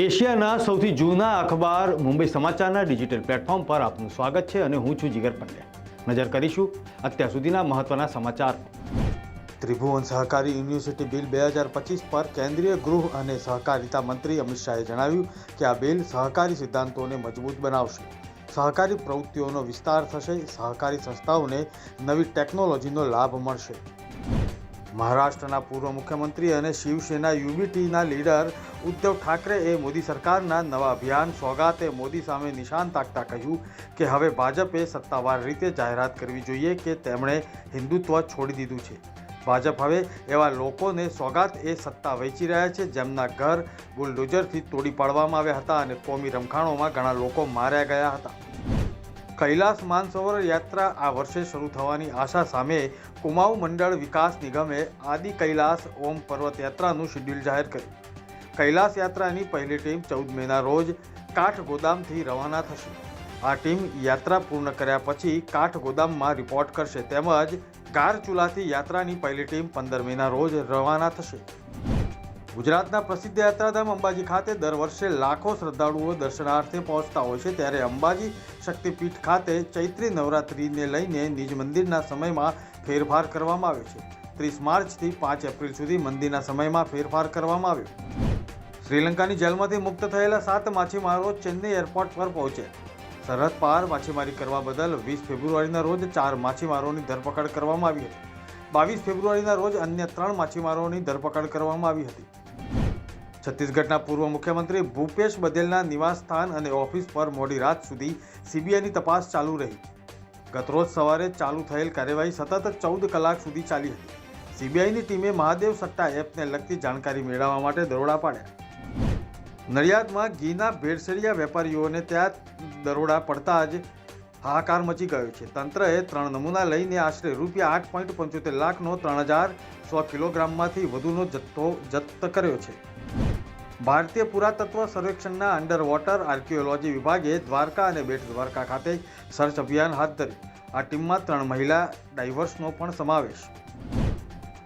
એશિયાના સૌથી જૂના અખબાર મુંબઈ સમાચારના ડિજિટલ પ્લેટફોર્મ પર આપનું સ્વાગત છે અને હું છું જીગર પંડ્યા નજર કરીશું અત્યાર સુધીના મહત્વના સમાચાર. ત્રિભુવન સહકારી યુનિવર્સિટી બિલ બે હજાર પચીસ પર કેન્દ્રીય ગૃહ અને સહકારિતા મંત્રી અમિત શાહે જણાવ્યું કે આ બિલ સહકારી સિદ્ધાંતોને મજબૂત બનાવશે. સહકારી પ્રવૃત્તિઓનો વિસ્તાર થશે, સહકારી સંસ્થાઓને નવી ટેકનોલોજીનો લાભ મળશે. મહારાષ્ટ્રના પૂર્વ મુખ્યમંત્રી અને શિવસેના યુબીટીના લીડર ઉદ્ધવ ઠાકરેએ મોદી સરકારના નવા અભિયાન સોગાતે મોદી સામે નિશાન તાકતા કહ્યું કે હવે ભાજપે સત્તાવાર રીતે જાહેરાત કરવી જોઈએ કે તેમણે હિન્દુત્વ છોડી દીધું છે. ભાજપ હવે એવા લોકોને સોગાત એ સત્તા વહેંચી રહ્યા છે જેમના ઘર બુલડોઝરથી તોડી પાડવામાં આવ્યા હતા અને કોમી રમખાણોમાં ઘણા લોકો માર્યા ગયા હતા. કૈલાસ માનસરોવર યાત્રા આ વર્ષે શરૂ થવાની આશા સામે કુમાઉ મંડળ વિકાસ નિગમે આદિ કૈલાસ ઓમ પર્વત યાત્રાનું શેડ્યુલ જાહેર કર્યું. કૈલાસ યાત્રાની પહેલી ટીમ ચૌદ મેના રોજ કાઠગોદામથી રવાના થશે. આ ટીમ યાત્રા પૂર્ણ કર્યા પછી કાઠગોદામમાં રિપોર્ટ કરશે તેમજ ગારચુલાથી યાત્રાની પહેલી ટીમ પંદર મેના રોજ રવાના થશે. ગુજરાતના પ્રસિદ્ધ યાત્રાધામ અંબાજી ખાતે દર વર્ષે લાખો શ્રદ્ધાળુઓ દર્શનાર્થે પહોંચતા હોય છે. ત્યારે અંબાજી શક્તિપીઠ ખાતે ચૈત્રી નવરાત્રિને લઈને નિજ મંદિરના સમયમાં ફેરફાર કરવામાં આવ્યો છે. ત્રીસ માર્ચથી પાંચ એપ્રિલ સુધી મંદિરના સમયમાં ફેરફાર કરવામાં આવ્યો. શ્રીલંકાની જેલમાંથી મુક્ત થયેલા સાત માછીમારો ચેન્નઈ એરપોર્ટ પર પહોંચ્યા. સરહદ પાર માછીમારી કરવા બદલ વીસ ફેબ્રુઆરીના રોજ ચાર માછીમારોની ધરપકડ કરવામાં આવી હતી. બાવીસ ફેબ્રુઆરીના રોજ અન્ય ત્રણ માછીમારોની ધરપકડ કરવામાં આવી હતી. છત્તીસગઢના પૂર્વ મુખ્યમંત્રી ભૂપેશ બઘેલના નિવાસસ્થાન અને ઓફિસ પર મોડી રાત સુધી સીબીઆઈની તપાસ ચાલુ રહી. ગતરોજ સવારે ચાલુ થયેલ કાર્યવાહી સતત ચૌદ કલાક સુધી ચાલી હતી. સીબીઆઈની ટીમે મહાદેવ સટ્ટા એપને લગતી જાણકારી મેળવવા માટે દરોડા પાડ્યા. નડિયાદમાં ઘીના ભેળસેળિયા વેપારીઓને ત્યાં દરોડા પડતા જ હાહાકાર મચી ગયો છે. તંત્રએ ત્રણ નમૂના લઈને આશરે રૂપિયા આઠ પોઈન્ટ પંચોતેર લાખનો ત્રણ હજાર સો કિલોગ્રામમાંથી વધુનો જથ્થો જપ્ત કર્યો છે. ભારતીય પુરાતત્વ સર્વેક્ષણના અંડર વોટર આર્કિયોલોજી વિભાગે દ્વારકા અને બેટ દ્વારકા ખાતે સર્ચ અભિયાન હાથ ધર્યું. આ ટીમમાં ત્રણ મહિલા ડાઇવર્સનો પણ સમાવેશ.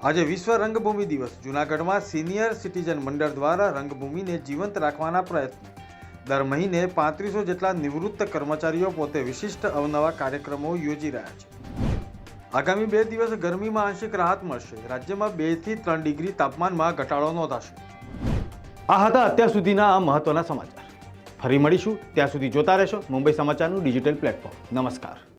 આજે વિશ્વ રંગભૂમિ દિવસ. જૂનાગઢમાં સિનિયર સિટીઝન મંડળ દ્વારા રંગભૂમિને જીવંત રાખવાના પ્રયત્નો. દર મહિને પાંત્રીસો જેટલા નિવૃત્ત કર્મચારીઓ પોતે વિશિષ્ટ અવનવા કાર્યક્રમો યોજી રહ્યા છે. આગામી બે દિવસ ગરમીમાં આંશિક રાહત મળશે. રાજ્યમાં બેથી ત્રણ ડિગ્રી તાપમાનમાં ઘટાડો નોંધાશે. આ હતા અત્યાર સુધીના આ મહત્વના સમાચાર. ફરી મળીશું. ત્યાં સુધી જોતા રહેશો મુંબઈ સમાચારનું ડિજિટલ પ્લેટફોર્મ. નમસ્કાર.